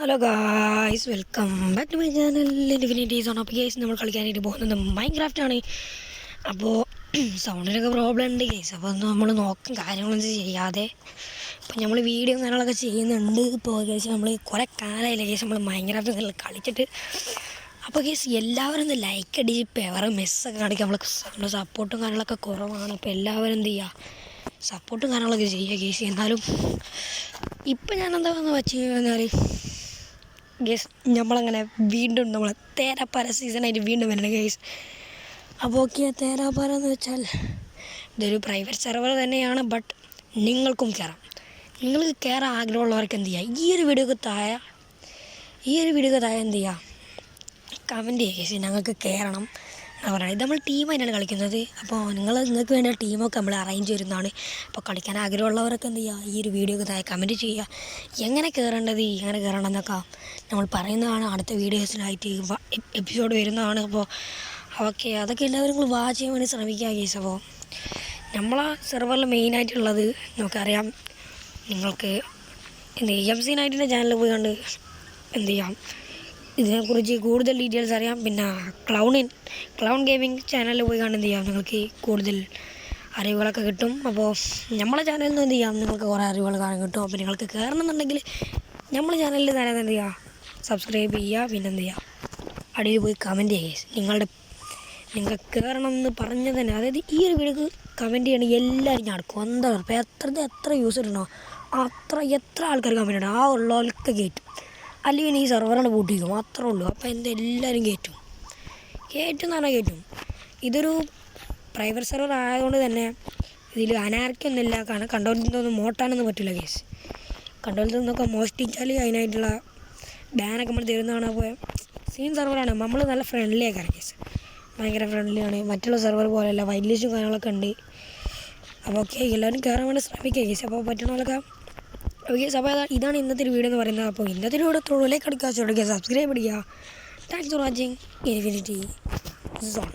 Hello guys welcome back to my channel infinities ആണ് അപ്പോൾ guys നമ്മൾ കളിക്കാനായിട്ട് പോകുന്നത് മൈൻക്രാഫ്റ്റ് ആണ്. അപ്പോൾ സൗണ്ടിനൊക്കെ പ്രോബ്ലം ഉണ്ട് ഗേസ് അപ്പോൾ നമ്മൾ നോക്കും കാര്യങ്ങളൊന്നും ചെയ്യാതെ. അപ്പോൾ നമ്മൾ വീഡിയോ കാര്യങ്ങളൊക്കെ ചെയ്യുന്നുണ്ട്. ഇപ്പോൾ ഗേസ് നമ്മൾ കുറേ കാലമായില്ല ഗേസ് നമ്മൾ മൈൻക്രാഫ്റ്റ് കളിച്ചിട്ട്. അപ്പോൾ ഗേസ് എല്ലാവരും ഒന്ന് ലൈക്ക് അടിച്ച് പെവർ മെസ്സൊക്കെ കാണിക്കുക നമ്മൾ നമ്മുടെ സപ്പോർട്ടും കാര്യങ്ങളൊക്കെ കുറവാണ്. അപ്പോൾ എല്ലാവരും എന്ത് ചെയ്യുക സപ്പോർട്ടും കാര്യങ്ങളൊക്കെ ചെയ്യുക ഗേസ് എന്നാലും ഇപ്പം എന്താണെന്ന് വെച്ച് കഴിഞ്ഞാൽ ഗേസ് നമ്മളങ്ങനെ വീണ്ടും നമ്മൾ തേരാപ്പാര സീസണായിട്ട് വീണ്ടും വരണം ഗേസ് അപ്പോൾ ഓക്കെ തേരാപ്പാര എന്ന് വെച്ചാൽ ഇതൊരു പ്രൈവറ്റ് സെർവർ തന്നെയാണ് ബട്ട് നിങ്ങൾക്കും കയറാം നിങ്ങൾക്ക് കയറാൻ ആഗ്രഹമുള്ളവർക്ക് എന്ത് ചെയ്യുക ഈ ഒരു വീഡിയോക്ക് താഴെ ഈ ഒരു വീഡിയോക്ക് താഴെ എന്ത് ചെയ്യുക കമന്റ് ചെയ്യുക ഞങ്ങൾക്ക് കയറണം എന്ന് പറയുന്നത് ഇത് നമ്മൾ ടീമായിട്ടാണ് കളിക്കുന്നത്. അപ്പോൾ നിങ്ങൾ നിങ്ങൾക്ക് വേണ്ട ടീമൊക്കെ നമ്മൾ അറേഞ്ച് ചെയ്യുന്നതാണ് അപ്പോൾ കളിക്കാൻ ആഗ്രഹമുള്ളവരൊക്കെ എന്ത് ചെയ്യുക ഈ ഒരു വീഡിയോക്ക് താഴെ കമന്റ് ചെയ്യുക. എങ്ങനെ കയറേണ്ടത് എങ്ങനെ കയറണമെന്നൊക്കെ നമ്മൾ പറയുന്നതാണ്. അടുത്ത വീഡിയോസിനായിട്ട് എപ്പിസോഡ് വരുന്നതാണ്. അപ്പോൾ ഓക്കെ അതൊക്കെ എല്ലാവരും നിങ്ങൾ വാച്ച് ചെയ്യാൻ വേണ്ടി ശ്രമിക്കുക കേസ് അപ്പോൾ നമ്മളെ സെർവറിൽ മെയിനായിട്ടുള്ളത് നമുക്കറിയാം. നിങ്ങൾക്ക് എന്ത് എം സി നൈറ്റിന്റെ ചാനലിൽ പോയി കണ്ട് എന്ത് ചെയ്യാം? ഇതിനെക്കുറിച്ച് കൂടുതൽ ഡീറ്റെയിൽസ് അറിയാം. പിന്നെ ക്ലൗണിൻ ക്ലൗൺ ഗെയിമിംഗ് ചാനലിൽ പോയി കാണുന്നത് ചെയ്യാം. നിങ്ങൾക്ക് കൂടുതൽ അറിവുകളൊക്കെ കിട്ടും. അപ്പോൾ നമ്മളെ ചാനലിൽ നിന്ന് എന്ത് ചെയ്യാം? നിങ്ങൾക്ക് കുറേ അറിവുകൾ കാണാൻ കിട്ടും. അപ്പോൾ നിങ്ങൾക്ക് കയറണമെന്നുണ്ടെങ്കിൽ നമ്മളെ ചാനലിൽ തന്നെ എന്ത് ചെയ്യുക സബ്സ്ക്രൈബ് ചെയ്യുക. പിന്നെ എന്ത് ചെയ്യുക അടിയിൽ പോയി കമന്റ് ചെയ്യുക. നിങ്ങളുടെ നിങ്ങൾ കയറണം എന്ന് പറഞ്ഞത് തന്നെ. അതായത് ഈ ഒരു വീഡിയോക്ക് കമന്റ് ചെയ്യണമെങ്കിൽ എല്ലാവരും ഞാൻ എടുക്കും. എന്താ പറയുക? എത്ര എത്ര യൂസർ ഉണ്ടോ അത്ര എത്ര ആൾക്കാർ കമന്റ് ഇടണം ആ ഉള്ളവർക്ക് കയറ്റും അല്ലെങ്കിൽ ഈ സെർവറാണ് പൂട്ടിക്കും അത്രേ ഉള്ളൂ. അപ്പോൾ എന്തെല്ലാവരും കയറ്റും കയറ്റും എന്ന് പറഞ്ഞാൽ കയറ്റും ഇതൊരു പ്രൈവറ്റ് സെർവർ ആയതുകൊണ്ട് തന്നെ ഇതിൽ അനാർക്കൊന്നുമില്ല കാരണം കണ്ടോലത്തൊന്നും മോട്ടാനൊന്നും പറ്റില്ല കേസ് കണ്ടോലത്തൊന്നൊക്കെ മോഷ്ടിച്ചാൽ അതിനായിട്ടുള്ള ബാനൊക്കെ നമ്മൾ തരുന്നതാണ്. അപ്പോൾ സീൻ സെർവറാണ് നമ്മൾ നല്ല ഫ്രണ്ട്ലി ആക്കാറ് കേസ് ഭയങ്കര ഫ്രണ്ട്ലിയാണ് മറ്റുള്ള സെർവർ പോലെയല്ല. വൈറ്റ് ലിസ്റ്റും കാര്യങ്ങളൊക്കെ ഉണ്ട്. അപ്പോൾ ഓക്കെ എല്ലാവരും കയറാൻ വേണ്ടി ശ്രമിക്കുക കേസ് അപ്പോൾ പറ്റണമല്ലൊക്കെ ഓക്കെ അപ്പോൾ ഇതാണ് ഇന്നത്തെ ഒരു വീഡിയോ എന്ന് പറയുന്നത്. അപ്പോൾ ഇന്നത്തെ ഒരു വീഡിയോ തൊഴിലേക്ക് ചോദിക്കുക സബ്സ്ക്രൈബ് അടിക്കുക thanks for watching Infinity Zone